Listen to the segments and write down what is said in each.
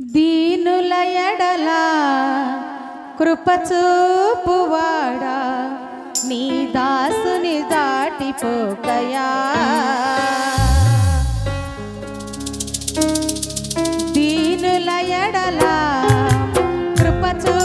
దీనుల ఎడలా కృపచూపువాడా? నీ దాసుని దాటిపోకయా? దీనుల ఎడలా కృపచూ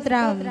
drum.